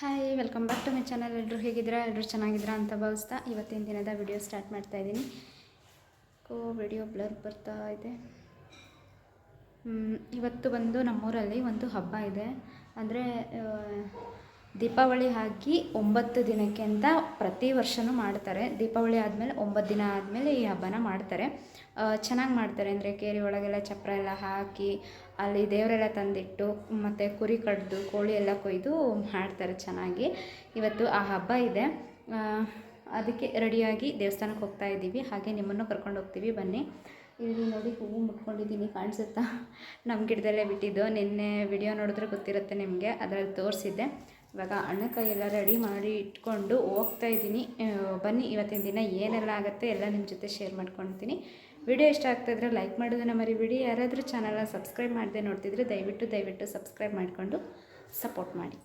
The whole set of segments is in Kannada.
Hi welcome back to my channel ಎಲ್ಲರೂ ಹೇಗಿದ್ದೀರಾ? ಎಲ್ಲರೂ ಚೆನ್ನಾಗಿದ್ದೀರಾ ಅಂತ ಭಾವಿಸ್ತಾ ಇವತ್ತಿನ ದಿನದ ವಿಡಿಯೋ ಸ್ಟಾರ್ಟ್ ಮಾಡ್ತಾ ಇದ್ದೀನಿ. ಕೋ ವಿಡಿಯೋ ಬ್ಲರ್ ಬರ್ತಾ ಇದೆ. ಇವತ್ತು ಬಂದು ನಮ್ಮೂರಲ್ಲಿ ಒಂದು ಹಬ್ಬ ಇದೆ. ಅಂದರೆ ದೀಪಾವಳಿ ಹಾಕಿ ಒಂಬತ್ತು ದಿನಕ್ಕೆ ಅಂತ ಪ್ರತಿ ವರ್ಷವೂ ಮಾಡ್ತಾರೆ. ದೀಪಾವಳಿ ಆದಮೇಲೆ ಒಂಬತ್ತು ದಿನ ಆದಮೇಲೆ ಈ ಹಬ್ಬನ ಮಾಡ್ತಾರೆ. ಚೆನ್ನಾಗಿ ಮಾಡ್ತಾರೆ. ಅಂದರೆ ಕೇರಿ ಒಳಗೆಲ್ಲ ಚಪ್ರ ಎಲ್ಲ ಹಾಕಿ, ಅಲ್ಲಿ ದೇವರೆಲ್ಲ ತಂದಿಟ್ಟು, ಮತ್ತು ಕುರಿ ಕಡ್ದು, ಕೋಳಿ ಎಲ್ಲ ಕೊಯ್ದು ಮಾಡ್ತಾರೆ ಚೆನ್ನಾಗಿ. ಇವತ್ತು ಆ ಹಬ್ಬ ಇದೆ. ಅದಕ್ಕೆ ರೆಡಿಯಾಗಿ ದೇವಸ್ಥಾನಕ್ಕೆ ಹೋಗ್ತಾ ಇದ್ದೀವಿ. ಹಾಗೆ ನಿಮ್ಮನ್ನು ಕರ್ಕೊಂಡು ಹೋಗ್ತೀವಿ. ಬನ್ನಿ. ಇಲ್ಲಿ ನೋಡಿ ಹೂವು ಮುಟ್ಕೊಂಡಿದ್ದೀನಿ. ಕಾಣಿಸುತ್ತಾ? ನಮ್ಮ ಗಿಡದಲ್ಲೇ ಬಿಟ್ಟಿದ್ದು. ನಿನ್ನೆ ವಿಡಿಯೋ ನೋಡಿದ್ರೆ ಗೊತ್ತಿರುತ್ತೆ ನಿಮಗೆ. ಅದರಲ್ಲಿ ತೋರಿಸಿದ್ದೆ. ಇವಾಗ ಅಣ್ಣ ಕೈ ಎಲ್ಲ ರೆಡಿ ಮಾಡಿ ಇಟ್ಕೊಂಡು ಹೋಗ್ತಾ ಇದ್ದೀನಿ. ಬನ್ನಿ, ಇವತ್ತಿನ ದಿನ ಏನೆಲ್ಲ ಆಗುತ್ತೆ ಎಲ್ಲ ನಿಮ್ಮ ಜೊತೆ ಶೇರ್ ಮಾಡ್ಕೊಳ್ತೀನಿ. ವಿಡಿಯೋ ಇಷ್ಟ ಆಗ್ತಾಯಿದ್ರೆ ಲೈಕ್ ಮಾಡೋದನ್ನ ಮರಿಬೇಡಿ. ಯಾರಾದರೂ ಚಾನಲ್ನ ಸಬ್ಸ್ಕ್ರೈಬ್ ಮಾಡದೆ ನೋಡ್ತಿದ್ರೆ ದಯವಿಟ್ಟು ದಯವಿಟ್ಟು ಸಬ್ಸ್ಕ್ರೈಬ್ ಮಾಡಿಕೊಂಡು ಸಪೋರ್ಟ್ ಮಾಡಿ.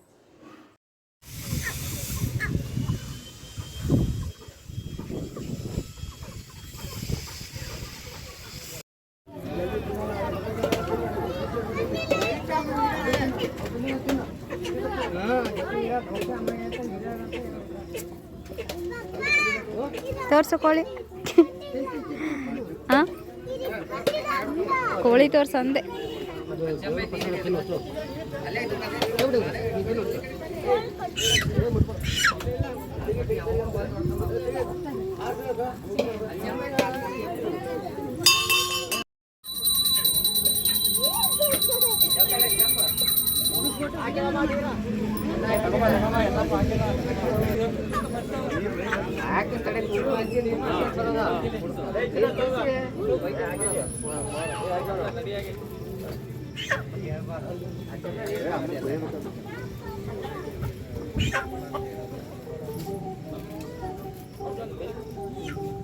ತೋರ್ಸು ಕೋಳಿ. ಹಾಂ ಕೋಳಿ ತೋರ್ಸು ಅಂದೆ. ಆಕೇನೇ ಮಾಡ್ಕಿರಾ ಯಾಕೆ ಕಡೆ ಕಡೆ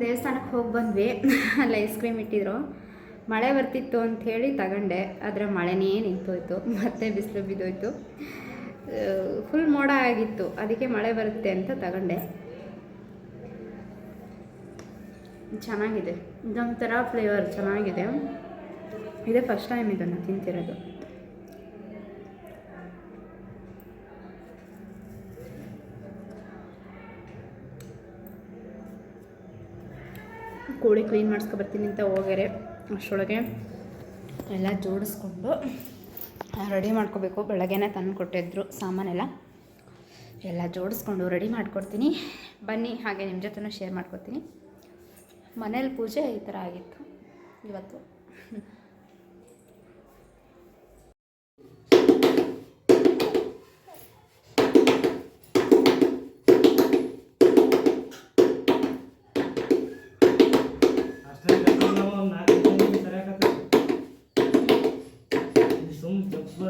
ದೇವಸ್ಥಾನಕ್ಕೆ ಹೋಗಿ ಬಂದ್ವಿ. ಅಲ್ಲಿ ಐಸ್ ಕ್ರೀಮ್ ಇಟ್ಟಿದ್ರು. ಮಳೆ ಬರ್ತಿತ್ತು ಅಂತ ಹೇಳಿ ತಗೊಂಡೆ. ಆದರೆ ಮಳೆನೇ ನಿಂತೋಯ್ತು. ಮತ್ತೆ ಬಿಸಿಲು ಬಿದ್ದೋಯ್ತು. ಫುಲ್ ಮೋಡ ಆಗಿತ್ತು. ಅದಕ್ಕೆ ಮಳೆ ಬರುತ್ತೆ ಅಂತ ತಗೊಂಡೆ. ಚೆನ್ನಾಗಿದೆ. ಇದೊಂಥರ ಫ್ಲೇವರ್ ಚೆನ್ನಾಗಿದೆ. ಇದೇ ಫಸ್ಟ್ ಟೈಮ್ ಇದನ್ನು ತಿಂತಿರೋದು. ಕೋಳಿ ಕ್ಲೀನ್ ಮಾಡಿಸ್ಕೊಬರ್ತೀನಿ ಅಂತ ಹೋಗ್ಯಾರೆ. ಅಷ್ಟರೊಳಗೆ ಎಲ್ಲ ಜೋಡಿಸ್ಕೊಂಡು ರೆಡಿ ಮಾಡ್ಕೋಬೇಕು. ಬೆಳಗ್ಗೆನೇ ತಂದು ಕೊಟ್ಟಿದ್ರು ಸಾಮಾನೆಲ್ಲ. ಎಲ್ಲ ಜೋಡಿಸ್ಕೊಂಡು ರೆಡಿ ಮಾಡ್ಕೊಡ್ತೀನಿ. ಬನ್ನಿ, ಹಾಗೆ ನಿಮ್ಮ ಜೊತೆನೂ ಶೇರ್ ಮಾಡ್ಕೊತೀನಿ ಮನೇಲಿ ಪೂಜೆ ಈ ಥರ ಆಗಿತ್ತು ಇವತ್ತು.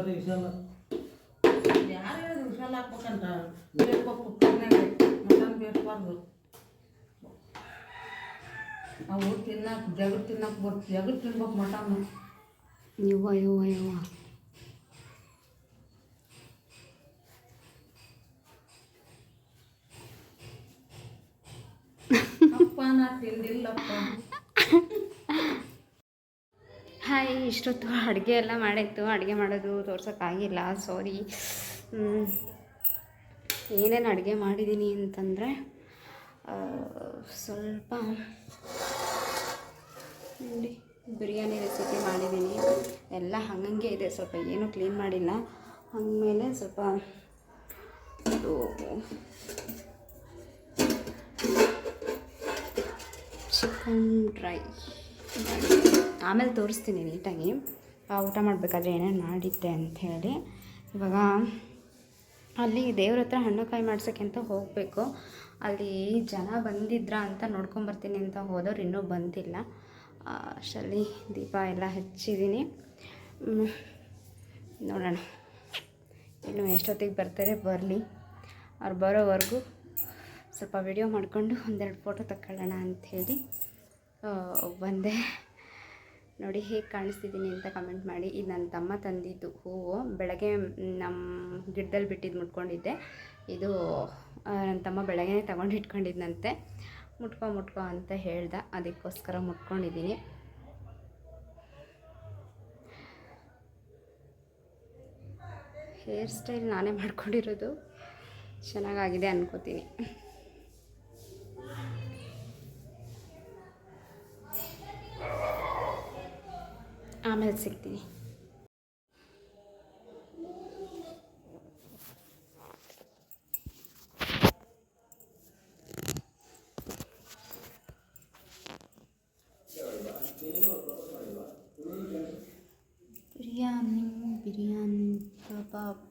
ಸುಮ್ ಜಪ್ಸ್ಬಾರ್ದು ವಿಷಯಲ್ಲ ಯಾರು ಹೇಳಿದ್ರು ವಿಶಾಲ ಹಾಕ್ಬೇಕಂತ ಬೇರ್ಬೇಕು ಕುಕ್ಕರ್ನಾಗ ಮಟನ್ ಬೇರ್ಬಾರ್ದು ಅವು ತಿನ್ನಕ್ಕೆ ಜಗತ್ತು ತಿನ್ನಕ್ಕೆ ಬರ್ತು ಜಗತ್ತು ತಿನ್ಬೇಕು ಮಟನ್ ಯವ್ವ ಯವ್ವ ಯವ್ವ ಅಪ್ಪ ನಾ ತಿಂದಿಲ್ಲಪ್ಪ ಇಷ್ಟೊತ್ತು ಅಡುಗೆ ಎಲ್ಲ ಮಾಡಿತ್ತು. ಅಡುಗೆ ಮಾಡೋದು ತೋರ್ಸೋಕ್ಕಾಗಿಲ್ಲ. ಸಾರಿ ಏನೇನು ಅಡುಗೆ ಮಾಡಿದ್ದೀನಿ ಅಂತಂದರೆ ಸ್ವಲ್ಪ ನೋಡಿ, ಬಿರಿಯಾನಿ ರೆಸಿಪಿ ಮಾಡಿದ್ದೀನಿ ಎಲ್ಲ ಹಂಗಂಗೆ ಇದೆ. ಸ್ವಲ್ಪ ಏನೂ ಕ್ಲೀನ್ ಮಾಡಿಲ್ಲ. ಹಂಗಮೇಲೆ ಸ್ವಲ್ಪ ಇದು ಚಿಕನ್ ಡ್ರೈ ಆಮೇಲೆ ತೋರಿಸ್ತೀನಿ ನೀಟಾಗಿ. ಊಟ ಮಾಡಬೇಕಾದ್ರೆ ಏನೇನು ಮಾಡಿದ್ದೆ ಅಂಥೇಳಿ ಇವಾಗ ಅಲ್ಲಿ ದೇವ್ರ ಹತ್ರ ಹಣ್ಣು ಕಾಯಿ ಮಾಡ್ಸೋಕ್ಕೆ ಅಂತ ಹೋಗಬೇಕು. ಅಲ್ಲಿ ಜನ ಬಂದಿದ್ರಾ ಅಂತ ನೋಡ್ಕೊಂಬರ್ತೀನಿ ಅಂತ ಹೋದವ್ರು ಇನ್ನೂ ಬಂದಿಲ್ಲ. ಆ, ಅಷ್ಟರಲ್ಲಿ ದೀಪ ಎಲ್ಲ ಹಚ್ಚಿದ್ದೀನಿ. ನೋಡೋಣ. ಇನ್ನು ಎಷ್ಟೊತ್ತಿಗೆ ಬರ್ತಾರೆ ಬರಲಿ. ಅವ್ರು ಬರೋವರೆಗೂ ಸ್ವಲ್ಪ ವಿಡಿಯೋ ಮಾಡಿಕೊಂಡು ಒಂದೆರಡು ಫೋಟೋ ತಗೊಳ್ಳೋಣ ಅಂಥೇಳಿ ಬಂದೆ. ನೋಡಿ ಹೇಗೆ ಕಾಣಿಸ್ತಿದ್ದೀನಿ ಅಂತ ಕಮೆಂಟ್ ಮಾಡಿ. ಇದು ನನ್ನ ತಮ್ಮ ತಂದಿದ್ದು ಹೂವು. ಬೆಳಗ್ಗೆ ನಮ್ಮ ಗಿಡದಲ್ಲಿ ಬಿಟ್ಟಿದ್ದು ಮುಟ್ಕೊಂಡಿದ್ದೆ. ಇದು ನನ್ನ ತಮ್ಮ ಬೆಳಗ್ಗೆನೇ ತಗೊಂಡು ಇಟ್ಕೊಂಡಿದ್ದಂತೆ ಮುಟ್ಕೊ ಮುಟ್ಕೊ ಅಂತ ಹೇಳ್ದ. ಅದಕ್ಕೋಸ್ಕರ ಮುಟ್ಕೊಂಡಿದ್ದೀನಿ ಹೇರ್ ಸ್ಟೈಲ್ ನಾನೇ ಮಾಡ್ಕೊಂಡಿರೋದು. ಚೆನ್ನಾಗಾಗಿದೆ ಅನ್ಕೋತೀನಿ. ಆಮೇಲೆ ಸಿಗ್ತೀನಿ ಬಿರಿಯಾನಿ ಬಿರಿಯಾನಿ ಕಬಾಬ್